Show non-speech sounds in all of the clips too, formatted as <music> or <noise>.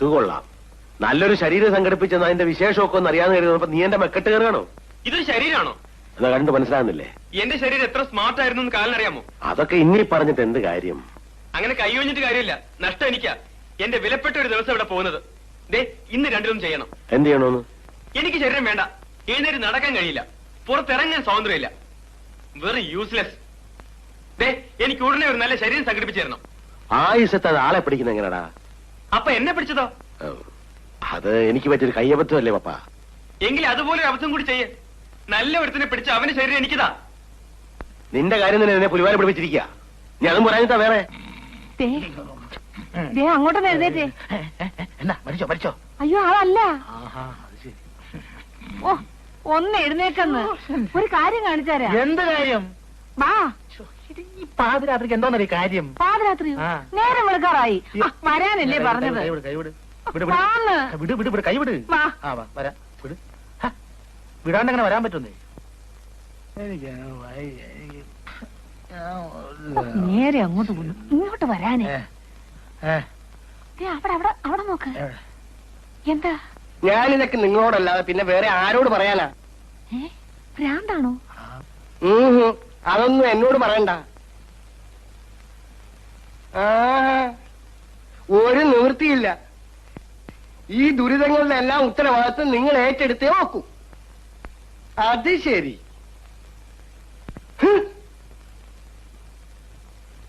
അത് കൊള്ളാം നല്ലൊരു ശരീരം സംഘടിപ്പിച്ചെന്ന് അതിന്റെ വിശേഷമൊക്കെ ഒന്ന് അറിയാന്ന് കരുതുന്നപ്പോ നീ എന്റെ മെക്കെട്ട് കയറുകയാണോ? ഇതൊരു ശരീരമാണോ എന്നാ കണ്ടു മനസ്സിലാകുന്നില്ലേ? എന്റെ ശരീരം എത്ര സ്മാർട്ട് ആയിരുന്നു എന്ന് കാലിനറിയാമോ? അതൊക്കെ ഇനി പറഞ്ഞിട്ട് എന്ത് കാര്യം? അങ്ങനെ കൈയൊഞ്ഞിട്ട് കാര്യമില്ല. നഷ്ടം എനിക്കാ. എന്റെ വിലപ്പെട്ട ഒരു ദിവസം ഇവിടെ പോകുന്നത്. ദേ ഇന്ന് രണ്ടിലും ചെയ്യണം. എന്ത് ചെയ്യണോന്ന്? എനിക്ക് ശരീരം വേണ്ട. എഴുന്നേറ്റ് നടക്കാൻ കഴിയില്ല. പുറത്തിറങ്ങാൻ സ്വാതന്ത്ര്യമില്ല. വെറും യൂസ്ലെസ് ദേ എനിക്ക് ഉടനെ ഒരു നല്ല ശരീരം സംഘടിപ്പിച്ചു തരണം. ആയുസത്തെ അത് ആളെ പിടിക്കുന്ന എങ്ങനെടാ? അപ്പൊ എന്നെ പിടിച്ചതോ? അത് എനിക്ക് പറ്റിയൊരു കയ്യബദ്ധമല്ലേ പപ്പ. എങ്കിൽ അതുപോലെ ഒരു അബദ്ധം കൂടി ചെയ്യേ. നല്ല ഒരുത്തിനെ പിടിച്ച അവന്റെ ശരീരം എനിക്കിതാ. നിന്റെ കാര്യം തന്നെ എന്നെ പുലിവാല പിടിപ്പിച്ചിരിക്കുക നീ അതും പറയാനിട്ടാ വേറെ? അങ്ങോട്ടൊന്ന് എഴുന്നേറ്റേ എന്നാ മരിച്ചോ മരിച്ചോ. അയ്യോ അതല്ല. ആഹാ അത് ശരി. ഓ ഒന്ന് എഴുന്നേക്കെന്ന്. ഒരു കാര്യം കാണിച്ചാരാ എന്ത് കാര്യം? വാ. ഈ പാതിരാത്രിക്ക് എന്തോന്നറിയ കാര്യം? പാതിരാത്രി? ആ. നേരം വിളിക്കാറായി. ആ, വരാനല്ലേ പറഞ്ഞത്. കൈവിട് കൈവിട് വിട് വിട്. വാന്ന്. വിട് വിട് വിട് കൈവിട്. വാ. ആ വാ വരാ. വിട്. ഹ, വിടാണ്ട് അങ്ങനെ വരാൻ പറ്റുന്നേ? എനിക്ക് വയ്യ, എനിക്ക് ഓ, നേരെ അങ്ങോട്ട് പോന്നു. ഇങ്ങോട്ട് വരാനേ. ഏ, ഏ, ദേ, അവിടെ അവിടെ അവിടെ നോക്ക്. എവിടെ? എന്താ? ഞാനിതൊക്കെ നിങ്ങളോടല്ലാതെ പിന്നെ വേറെ ആരോട് പറയാനാ? ഏ ഭ്രാന്താണോ? ഉം. അതൊന്നും എന്നോട് പറയണ്ട. ആ ഒരു നിവൃത്തിയില്ല. ഈ ദുരിതങ്ങളുടെ എല്ലാം ഉത്തരവാദിത്വം നിങ്ങൾ ഏറ്റെടുത്തേ നോക്കൂ. അത് ശരി.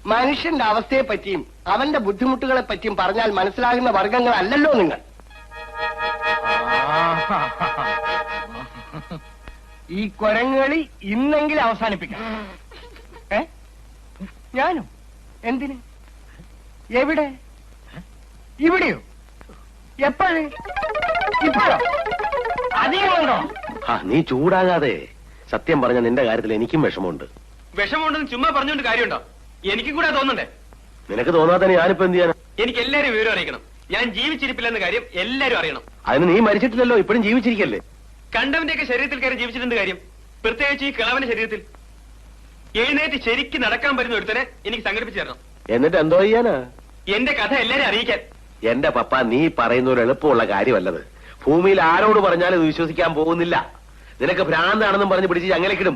മനുഷ്യന്റെ അവസ്ഥയെ പറ്റിയും അവന്റെ ബുദ്ധിമുട്ടുകളെ പറ്റിയും പറഞ്ഞാൽ മനസ്സിലാകുന്ന വർഗങ്ങളല്ലല്ലോ നിങ്ങൾ. ഈ കൊരങ്ങളി ഇന്നെങ്കിലും അവസാനിപ്പിക്കാം ഏ? ഞാനോ? എന്തിന്? എവിടെ? ഇവിടെയോ? എപ്പോഴേ ഇപ്പോഴോ? അധികമുണ്ടോ ആ നീ ചൂടാകാതെ സത്യം പറഞ്ഞ നിന്റെ കാര്യത്തിൽ എനിക്കും വിഷമമുണ്ട്. വിഷമമുണ്ടെന്ന് ചുമ്മാ പറഞ്ഞുകൊണ്ട് കാര്യമുണ്ടോ? എനിക്കും കൂടെ തോന്നണ്ടേ നിനക്ക് തോന്നാതെ ഞാനിപ്പോ എന്ത് ചെയ്യാനാ? എനിക്ക് എല്ലാരും വിവരം അറിയിക്കണം. ഞാൻ ജീവിച്ചിരിപ്പില്ലെന്ന കാര്യം എല്ലാരും അറിയണം. അതിന് നീ മരിച്ചിട്ടില്ലല്ലോ ഇപ്പോഴും ജീവിച്ചിരിക്കല്ലേ? കണ്ടവന്റെയൊക്കെ ശരീരത്തിൽ കയറി ജീവിച്ചിട്ടുണ്ട് കാര്യം? പ്രത്യേകിച്ച് ഈ കിളവന്റെ ശരീരത്തിൽ. എഴുന്നേറ്റ് ശരിക്ക് നടക്കാൻ പറ്റുന്ന ഒരുത്തനെ എനിക്ക് സംഘടിപ്പിച്ചു തരണം. എന്നിട്ട് എന്തോ ചെയ്യാനാ? എന്റെ കഥ എല്ലാരും അറിയിക്കാൻ. എന്റെ പപ്പ നീ പറയുന്ന ഒരു എളുപ്പമുള്ള കാര്യമല്ലത്. ഭൂമിയിൽ ആരോട് പറഞ്ഞാലും ഇത് വിശ്വസിക്കാൻ പോകുന്നില്ല. നിനക്ക് ഭ്രാന്താണെന്നും പറഞ്ഞ് പിടിച്ച് ചങ്ങലക്കിടും.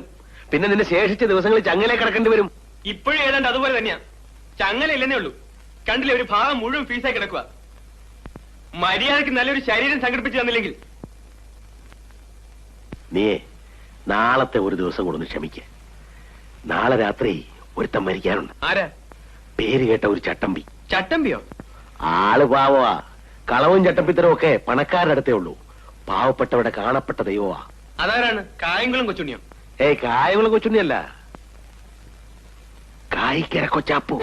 പിന്നെ നിന്നെ ശേഷിച്ച ദിവസങ്ങളിൽ ചങ്ങലെ കിടക്കേണ്ടി വരും. ഇപ്പോഴും ഏതാണ്ട് അതുപോലെ തന്നെയാ. ചങ്ങല ഇല്ലെന്നേ ഉള്ളൂ. കണ്ടില്ലേ ഒരു ഭാഗം മുഴുവൻ ഫീസായി കിടക്കുക മര്യാദയ്ക്ക് നല്ലൊരു ശരീരം സംഘടിപ്പിച്ചു തന്നില്ലെങ്കിൽ നീയേ നാളത്തെ ഒരു ദിവസം കൊടുന്ന് ക്ഷമിക്ക. നാളെ രാത്രി ഒരുത്തം മരിക്കാനുണ്ട്. ആരാ? പേര് കേട്ട ഒരു ചട്ടമ്പി. ചട്ടമ്പിയോ? ആൾ പാവമാ കളവും ചട്ടമ്പിത്തരവും ഒക്കെ പണക്കാരുടെ അടുത്തേ ഉള്ളൂ. പാവപ്പെട്ടവരുടെ കാണപ്പെട്ട ദൈവമാ അതാരാണ്? കായംകുളം കൊച്ചുണ്ണിയോ? ഏയ് കായംകുളം കൊച്ചുണ്ണിയല്ല. കായിക്കര കൊച്ചാപ്പു.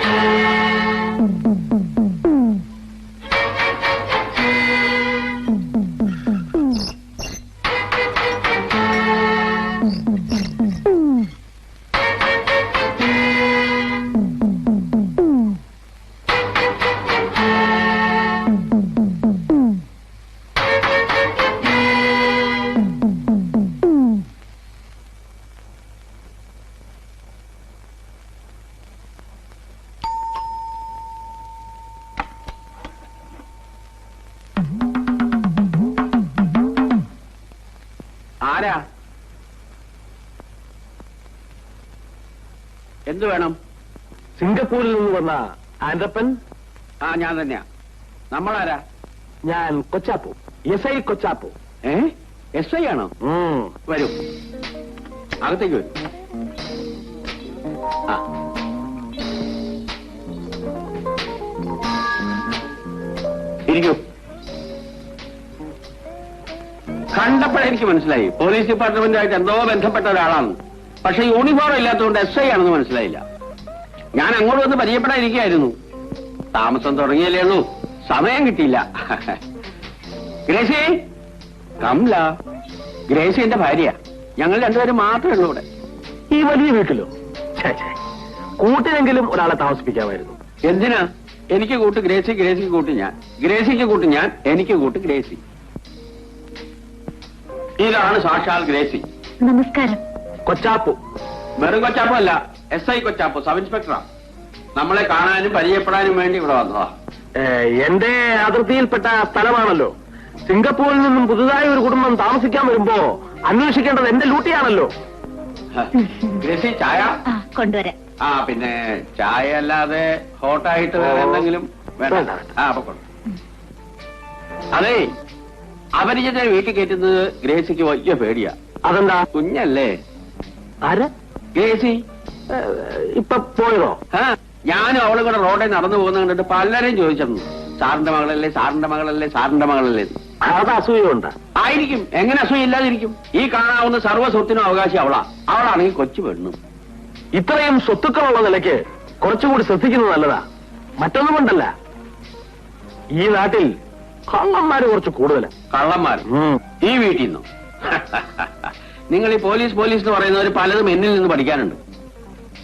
ആരാ? എന്തു വേണം? സിംഗപ്പൂരിൽ നിന്ന് വന്ന ആൻഡപ്പൻ ആ ഞാൻ തന്നെയാ. നമ്മളാരാ? ഞാൻ കൊച്ചാപ്പു. S I Kochappu. ഏ? എസ് ഐ ആണോ? വരും വരൂ. അകത്തേക്ക് വരൂ. ആ. ഇരിക്കൂ. കണ്ടപ്പോഴേ എനിക്ക് മനസ്സിലായി. പോലീസ് ഡിപ്പാർട്ട്മെന്റുമായിട്ട് എന്തോ ബന്ധപ്പെട്ട ഒരാളാണ് പക്ഷെ യൂണിഫോം ഇല്ലാത്തതുകൊണ്ട് എസ് ഐ ആണെന്ന് മനസ്സിലായില്ല. ഞാൻ അങ്ങോട്ട് വന്ന് പരിചയപ്പെടാതിരിക്കുകയായിരുന്നു താമസം തുടങ്ങിയല്ലേ ഉള്ളൂ. സമയം കിട്ടിയില്ല. ഗ്രേസി? കംല ഗ്രേസി എന്റെ ഭാര്യ. ഞങ്ങൾ രണ്ടുപേരും മാത്രമേ ഉള്ളൂ ഇവിടെ. ഈ വലിയ വീട്ടിലോ. കൂട്ടിനെങ്കിലും ഒരാളെ താമസിപ്പിക്കാമായിരുന്നു. എന്തിനാ? എനിക്ക് കൂട്ട് ഗ്രേസി ഗ്രേസിക്ക് കൂട്ട് ഞാൻ. ഗ്രേസിക്ക് കൂട്ട് ഞാൻ എനിക്ക് കൂട്ട് ഗ്രേസി. ഇതാണ് സാക്ഷാൽ ഗ്രേസി. നമസ്കാരം. കൊച്ചാപ്പു. വെറും കൊച്ചാപ്പു അല്ല എസ് ഐ കൊച്ചാപ്പു സബ് ഇൻസ്പെക്ടറാ. നമ്മളെ കാണാനും പരിചയപ്പെടാനും വേണ്ടി ഇവിടെ വന്നതാ. എന്റെ അതിർത്തിയിൽപ്പെട്ട സ്ഥലമാണല്ലോ. സിംഗപ്പൂരിൽ നിന്നും പുതുതായി ഒരു കുടുംബം താമസിക്കാൻ വരുമ്പോ അന്വേഷിക്കേണ്ടത് എന്റെ ലൂട്ടിയാണല്ലോ ഗ്രേസി ചായ? കൊണ്ടുവരാം. ആ പിന്നെ ചായ അല്ലാതെ ഹോട്ടായിട്ട് വേറെ എന്തെങ്കിലും വേണ്ട. ആ അപ്പൊ. അതേ അപരിചിതരെ വീട്ടിൽ കയറ്റുന്നത് ഗ്രേസിക്ക് വലിയ പേടിയാ. അതെന്താ? കുഞ്ഞല്ലേ? ആര്? ഗ്രേസി? ഇപ്പൊ പോയോ ഞാനും അവളും കൂടെ റോഡിൽ നടന്നു പോകുന്ന കണ്ടിട്ട് പലരെയും ചോദിച്ചിരുന്നു സാറിന്റെ മകളല്ലേ സാറിന്റെ മകളല്ലേ സാറിന്റെ മകളല്ലേ. അത് അസൂയുണ്ട് ആയിരിക്കും. എങ്ങനെ അസൂയ ഇല്ലാതിരിക്കും? ഈ കാണാവുന്ന സർവ സ്വത്തിനും അവകാശി അവളാ. അവളാണെങ്കിൽ കൊച്ചു പെണ്ണും. ഇത്രയും സ്വത്തുക്കളുള്ള നിലയ്ക്ക് കുറച്ചുകൂടി ശ്രദ്ധിക്കുന്നത് നല്ലതാ. മറ്റൊന്നും കൊണ്ടല്ല. ഈ നാട്ടിൽ കള്ളന്മാര് കുറച്ച് കൂടുതലാ. കള്ളന്മാർ ഈ വീട്ടിൽ നിന്നും? <laughs> നിങ്ങൾ ഈ പോലീസ് പോലീസ് എന്ന് പറയുന്നവർ പലതും എന്നിൽ നിന്ന് പഠിക്കാനുണ്ട്.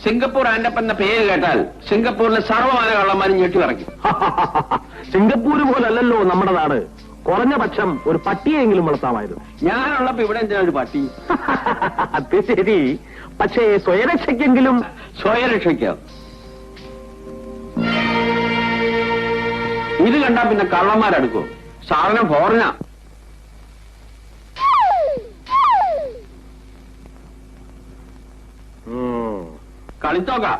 സിംഗപ്പൂർ ആൻഡപ്പ് എന്ന പേര് കേട്ടാൽ സിംഗപ്പൂരിലെ സർവമാന കള്ളന്മാരും ഞെട്ടി പറയ്ക്കും <laughs> സിംഗപ്പൂര് പോലല്ലല്ലോ നമ്മുടെ നാട്. കുറഞ്ഞ പക്ഷം ഒരു പട്ടിയെങ്കിലും വളർത്താമായിരുന്നു ഞാനുള്ളപ്പോ ഇവിടെ എന്തിനാ ഒരു പട്ടി? <laughs> അത് ശരി. പക്ഷേ സ്വയരക്ഷയ്ക്കെങ്കിലും സ്വയരക്ഷയ്ക്കോ? ഇത് കണ്ടാ പിന്നെ കള്ളന്മാരെടുക്കോ. സാധനം ഫോറിനാ. കളിത്തോക്ക.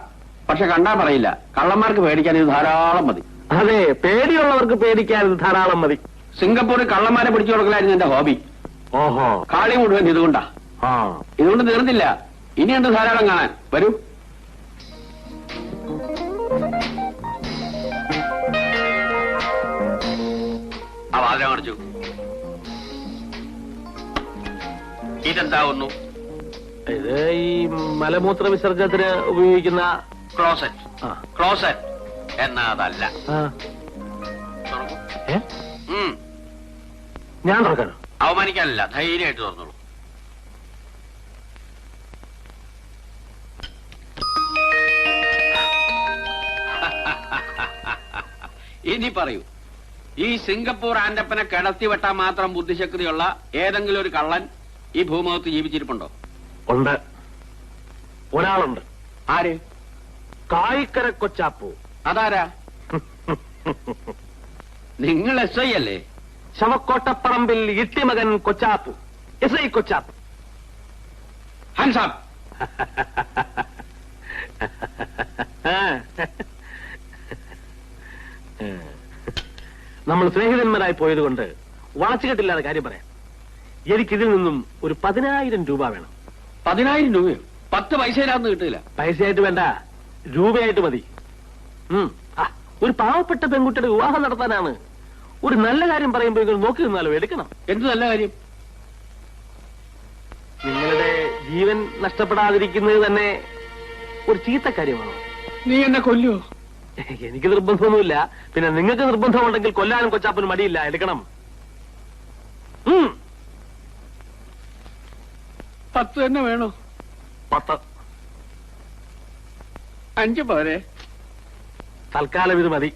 പക്ഷെ കണ്ടാ പറയില്ല. കള്ളന്മാർക്ക് പേടിക്കാൻ ഇത് ധാരാളം മതി. അതെ പേടിയുള്ളവർക്ക് പേടിക്കാൻ ഇത് ധാരാളം മതി. സിംഗപ്പൂരിൽ കള്ളന്മാരെ പിടിച്ചു കൊടുക്കലായിരുന്നു എന്റെ ഹോബി. ഓഹോ. കാളി മുഴുവൻ ഇതുകൊണ്ടാ. ഇതുകൊണ്ട് തീർന്നില്ല. ഇനിയുണ്ട് ധാരാളം കാണാൻ? വരൂ. ആ വാതില മറിച്ചു ഇതെന്താവുന്നു ഇത് ഈ മലമൂത്ര വിസർജനത്തിന് ഉപയോഗിക്കുന്ന ക്ലോസറ്റ് ആ. ക്ലോസറ്റ് എന്നാ അതല്ല ആ. തുറക്കൂ. ഏ? ഉം. ഞാൻ തുറക്കാനോ അവമാനിക്കാനല്ല ധൈര്യമായിട്ട് തുറന്നോളൂ <laughs> ഇനി പറയൂ ഈ സിംഗപ്പൂർ ആൻഡപ്പനെ കിടത്തി വെട്ടാൻ മാത്രം ബുദ്ധിശക്തിയുള്ള ഏതെങ്കിലും ഒരു കള്ളൻ ഈ ഭൂമുഖത്ത് ജീവിച്ചിരിപ്പുണ്ടോ? ഉണ്ട്. ഒരാളുണ്ട്. ആര്? കായിക്കര കൊച്ചാപ്പു. അതാരാ? നിങ്ങൾ എസ് ഐ അല്ലേ? ശവക്കോട്ടപ്പറമ്പിൽ ഇട്ടിമകൻ കൊച്ചാപ്പു. S I Kochappu. ഹൻസാബ് <laughs> നമ്മൾ സ്നേഹിതന്മാരായി പോയതുകൊണ്ട് വളച്ചുകെട്ടില്ലാതെ കാര്യം പറയാം. എനിക്കിതിൽ നിന്നും ഒരു പതിനായിരം രൂപ വേണം. പതിനായിരം രൂപയോ? പത്ത് പൈസയിലാന്ന് കിട്ടില്ല പൈസയായിട്ട് വേണ്ട. രൂപയായിട്ട് മതി. ആ, ഒരു പാവപ്പെട്ട പെൺകുട്ടിയുടെ വിവാഹം നടത്താനാണ്. ഒരു നല്ല കാര്യം പറയുമ്പോൾ നിങ്ങൾ നോക്കി നിന്നാലോ? എടുക്കണം. എന്ത് നല്ല കാര്യം? നിങ്ങളുടെ ജീവൻ നഷ്ടപ്പെടാതിരിക്കുന്നത് തന്നെ ഒരു ചീത്ത കാര്യമാണ്? നീ എന്നെ കൊല്ലൂ <laughs> എനിക്ക് നിർബന്ധമൊന്നുമില്ല. പിന്നെ നിങ്ങൾക്ക് നിർബന്ധമുണ്ടെങ്കിൽ കൊല്ലാനും കൊച്ചാപ്പനും മടിയില്ല. എടുക്കണം. പത്ത് തന്നെ വേണോ? പത്ത്. അഞ്ച് പോരെ. തൽക്കാലം ഇത് മതി.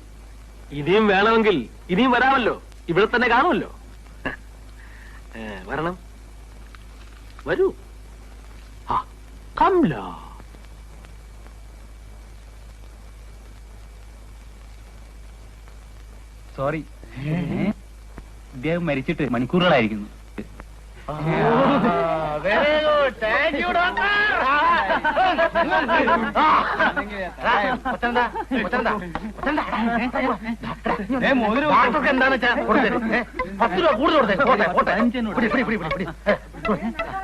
ഇനിയും വേണമെങ്കിൽ ഇനിയും വരാമല്ലോ. ഇവിടെ തന്നെ കാണുമല്ലോ. <laughs> വരണം. വരൂ. ആ കംലോ. സോറി ഇദ്ദേഹം മരിച്ചിട്ട് മണിക്കൂറുകളായിരിക്കുന്നു very good thank you doctor എന്താന്ന് വെച്ചാ കൊടുത്തേ പത്ത് രൂപ കൂടുതൽ കൊടുത്തേ പോട്ടെ പോട്ടെ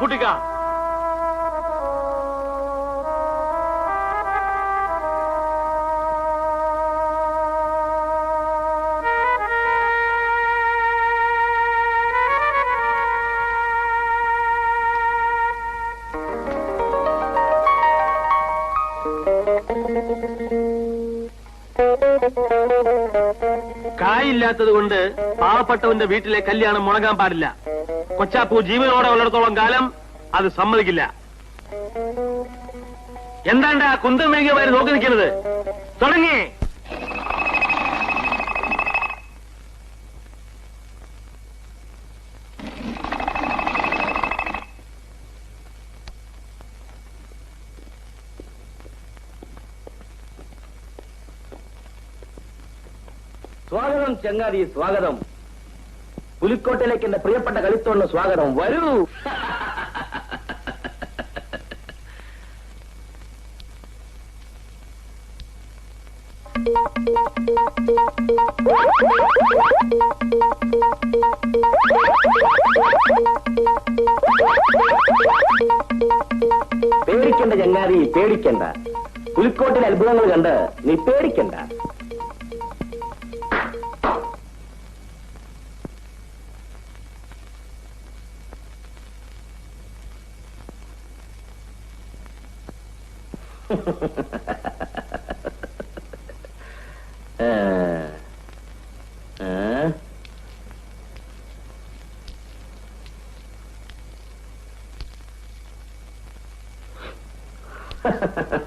കുട്ടിക്ക. കായില്ലാത്തത് കൊണ്ട് പാവപ്പെട്ടവന്റെ വീട്ടിലെ കല്യാണം മുടങ്ങാൻ പാടില്ല. കൊച്ചാപ്പു ജീവനോടെ ഉള്ളിടത്തോളം കാലം അത് സമ്മതിക്കില്ല. എന്താണ്ട് ആ കുന്തം മേഘമാര് നോക്കി നിൽക്കുന്നത്? തുടങ്ങി. സ്വാഗതം ചങ്ങാതി സ്വാഗതം. പുലിക്കോട്ടിലേക്ക് എന്റെ പ്രിയപ്പെട്ട കളിത്തോളിന് സ്വാഗതം. വരൂ. പേടിക്കണ്ട ചങ്ങാതി പേടിക്കണ്ട. പുലിക്കോട്ടിലെ അത്ഭുതങ്ങൾ കണ്ട് നീ പേടിക്കണ്ട. ഏ. ഏ? ഉം.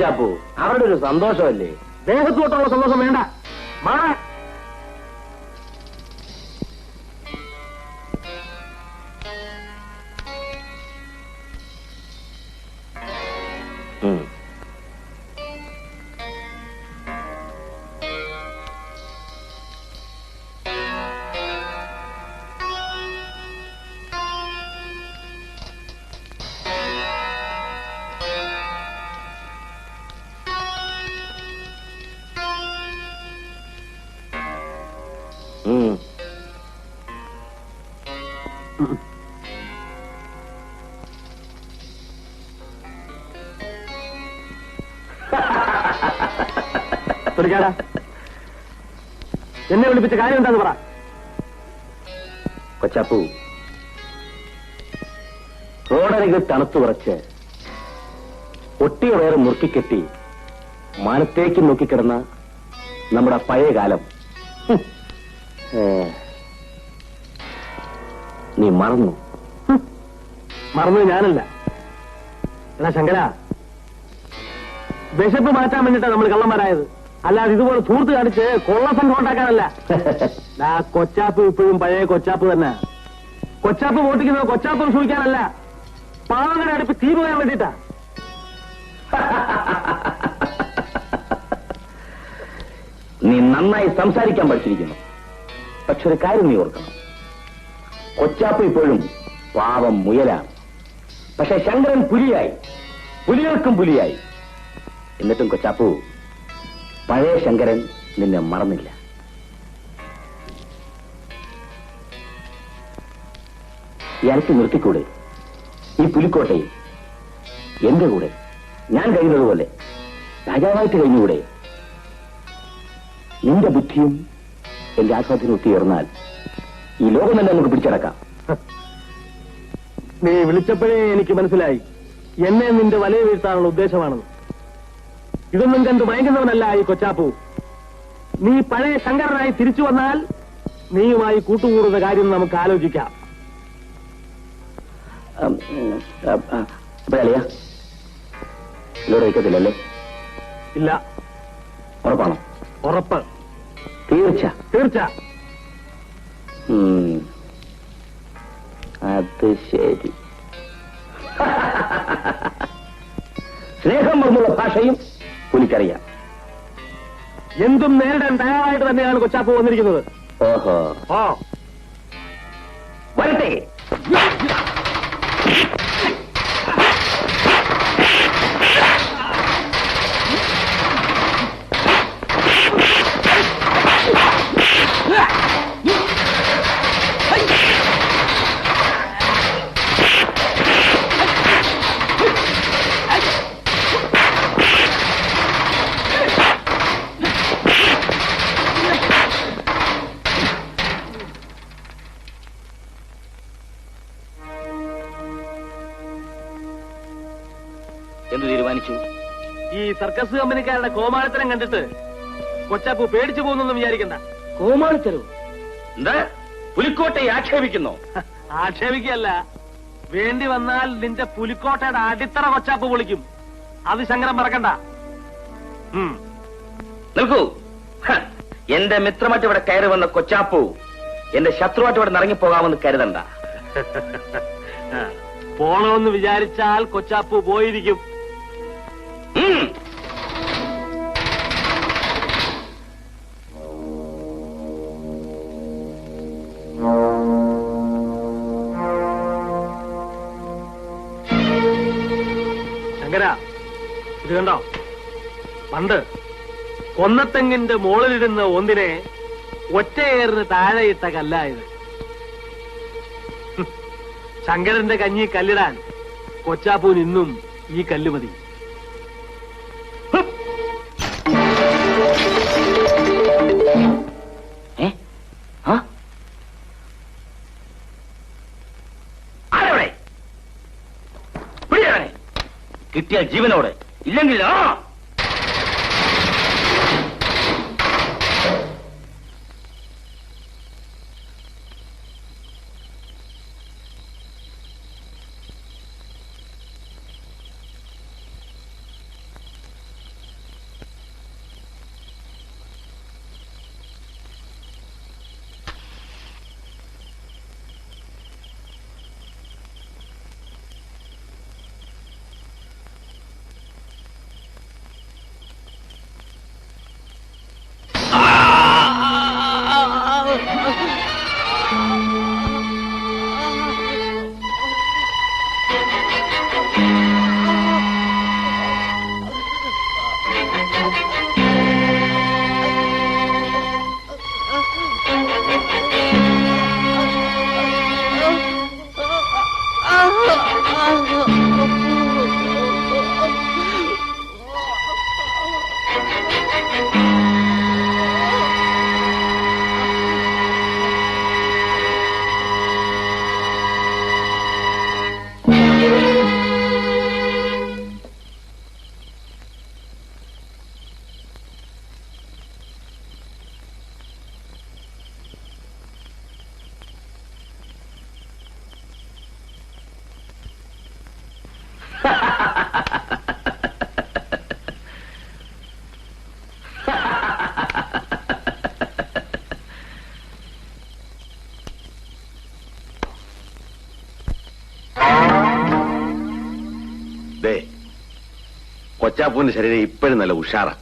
വച്ചാപ്പു അവരുടെ ഒരു സന്തോഷമല്ലേ? ദേഹത്തോട്ടുള്ള സന്തോഷം വേണ്ട. മാറ എന്നെ വിളിപ്പിച്ച കാര്യം എന്താന്ന് പറ. കൊച്ചാപ്പു റോഡരികിൽ തണുത്തു കുറച്ച് ഒട്ടിയ വയറ് മുറുക്കിക്കെട്ടി മാനത്തേക്ക് നോക്കിക്കിടന്ന നമ്മുടെ പഴയ കാലം. നീ മറന്നു. മറന്നു ഞാനല്ല. എടാ ശങ്കര വിശപ്പ് മാറ്റാൻ വേണ്ടിട്ടാ നമ്മൾ കള്ളന്മാരായത്. അല്ലാതെ ഇതുപോലെ ധൂർത്ത് കാണിച്ച് കൊള്ളസംഘം ഉണ്ടാക്കാനല്ല. ആ കൊച്ചാപ്പ് ഇപ്പോഴും പഴയ കൊച്ചാപ്പ് തന്നെ. കൊച്ചാപ്പ് വോട്ടിക്കുന്നത് കൊച്ചാപ്പ് സൂക്ഷിക്കാനല്ല പാവങ്ങളുടെ അടുപ്പ് തീ പോകാൻ വേണ്ടിട്ടാ നീ നന്നായി സംസാരിക്കാൻ പഠിച്ചിരിക്കുന്നു. പക്ഷെ ഒരു കാര്യം നീ ഓർക്കണം. കൊച്ചാപ്പ് ഇപ്പോഴും പാവം മുയലാണ് പക്ഷെ ശങ്കരൻ പുലിയായി. പുലികൾക്കും പുലിയായി. എന്നിട്ടും കൊച്ചാപ്പു പഴയ ശങ്കരൻ നിന്നെ മറന്നില്ല. ഇയാൾക്ക് നിർത്തിക്കൂടെ? ഈ പുലിക്കോട്ടയിൽ? എന്റെ കൂടെ? ഞാൻ കഴിയുന്നതുപോലെ രാജാവായിട്ട് കഴിഞ്ഞുകൂടെ? നിന്റെ ബുദ്ധിയും എന്റെ ആസ്വാദനം ഒത്തുയർന്നാൽ ഈ ലോകം തന്നെ നമുക്ക് പിടിച്ചടക്കാം. നീ വിളിച്ചപ്പോഴേ എനിക്ക് മനസ്സിലായി. എന്നെ നിന്റെ വലയ വീഴ്ത്താനുള്ള ഉദ്ദേശമാണെന്ന്. ഇതൊന്നും കണ്ടു മയങ്ങുന്നവനല്ല ഈ കൊച്ചാപ്പു. നീ പഴയ ശങ്കരനായി തിരിച്ചു വന്നാൽ നീയുമായി കൂട്ടുകൂടുന്ന കാര്യം നമുക്ക് ആലോചിക്കാം. വയ്ക്കത്തില്ലല്ലേ? ഇല്ല. ഉറപ്പാണോ? ഉറപ്പ്. തീർച്ച. തീർച്ച. അത് ശരി. <laughs> സ്നേഹം വന്നുള്ള ഭാഷയും പുലിക്കറിയാം എന്തും നേരിടാൻ തയ്യാറായിട്ട് തന്നെയാണ് കൊച്ചാപ്പ് വന്നിരിക്കുന്നത്. ഓഹോ. ഓ സർക്കസ് കമ്പനിക്കാരുടെ കോമാളിത്തരം കണ്ടിട്ട് കൊച്ചാപ്പു പേടിച്ചു പോകുന്നു വിചാരിക്കണ്ട. കോമാളിത്തരോ? എന്താ? പുലിക്കോട്ടെ ആക്ഷേപിക്കുന്നു? ആക്ഷേപിക്കല്ല വേണ്ടി വന്നാൽ നിന്റെ പുലിക്കോട്ടയുടെ അടിത്തറ കൊച്ചാപ്പു പൊളിക്കും. അത് ശങ്കരം മറക്കണ്ട. നിൽക്കൂ. എന്റെ മിത്രമായിട്ട് ഇവിടെ കയറി വന്ന കൊച്ചാപ്പു എന്റെ ശത്രുവായിട്ട് ഇവിടെ ഇറങ്ങിപ്പോകാമെന്ന് കരുതണ്ട. പോണമെന്ന് വിചാരിച്ചാൽ കൊച്ചാപ്പു പോയിരിക്കും. കൊന്നത്തെങ്ങിന്റെ മുകളിലിരുന്ന ഒന്നിനെ ഒറ്റയേറിന് താഴെയിട്ട കല്ലായത്. ശങ്കരന്റെ കഞ്ഞി കല്ലിടാൻ കൊച്ചാപ്പൂൻ ഇന്നും ഈ കല്ല് മതി? കിട്ടിയ ജീവനോടെ. ഇല്ലെങ്കിലോ? കൊച്ചാപ്പൂവിന്റെ ശരീരം ഇപ്പോഴും നല്ല ഉഷാറാ.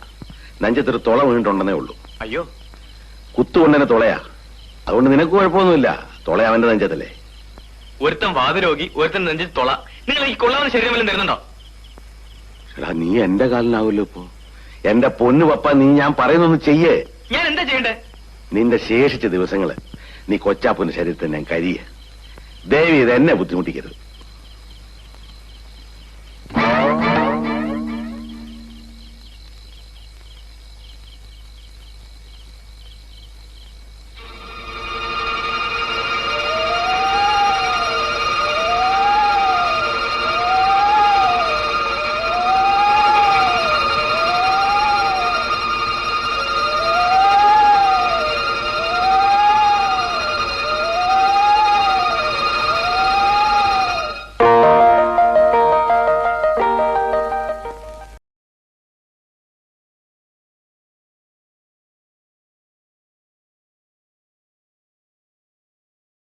നെഞ്ചത്തൊരു തുള വീണിട്ടുണ്ടെന്നേ ഉള്ളൂ. അയ്യോ. കുത്തുകൊണ്ടനെ തുളയാ. അതുകൊണ്ട് നിനക്ക് കുഴപ്പമൊന്നുമില്ല. തുള അവന്റെ നെഞ്ചത്തല്ലേ. ഒരുത്തൻ വാതരോഗി ഒരുത്തൻ നെഞ്ചിൽ തുള. നിങ്ങൾ ഈ കൊള്ളാവുന്ന ശരീരം വല്ലതും തരുന്നുണ്ടോ? എടാ നീ എന്റെ കാലിനാവല്ലോ ഇപ്പോ. എന്റെ പൊന്നു പപ്പ നീ ഞാൻ പറയുന്നൊന്ന് ചെയ്യേ. ഞാൻ എന്താ ചെയ്യണ്ടേ? നിന്റെ ശേഷിച്ച ദിവസങ്ങൾ നീ കൊച്ചാപ്പൂന്റെ ശരീരത്തിൽ ഞാൻ കരിയ. ദേവി ഇത് എന്നെ ബുദ്ധിമുട്ടിക്കരുത്.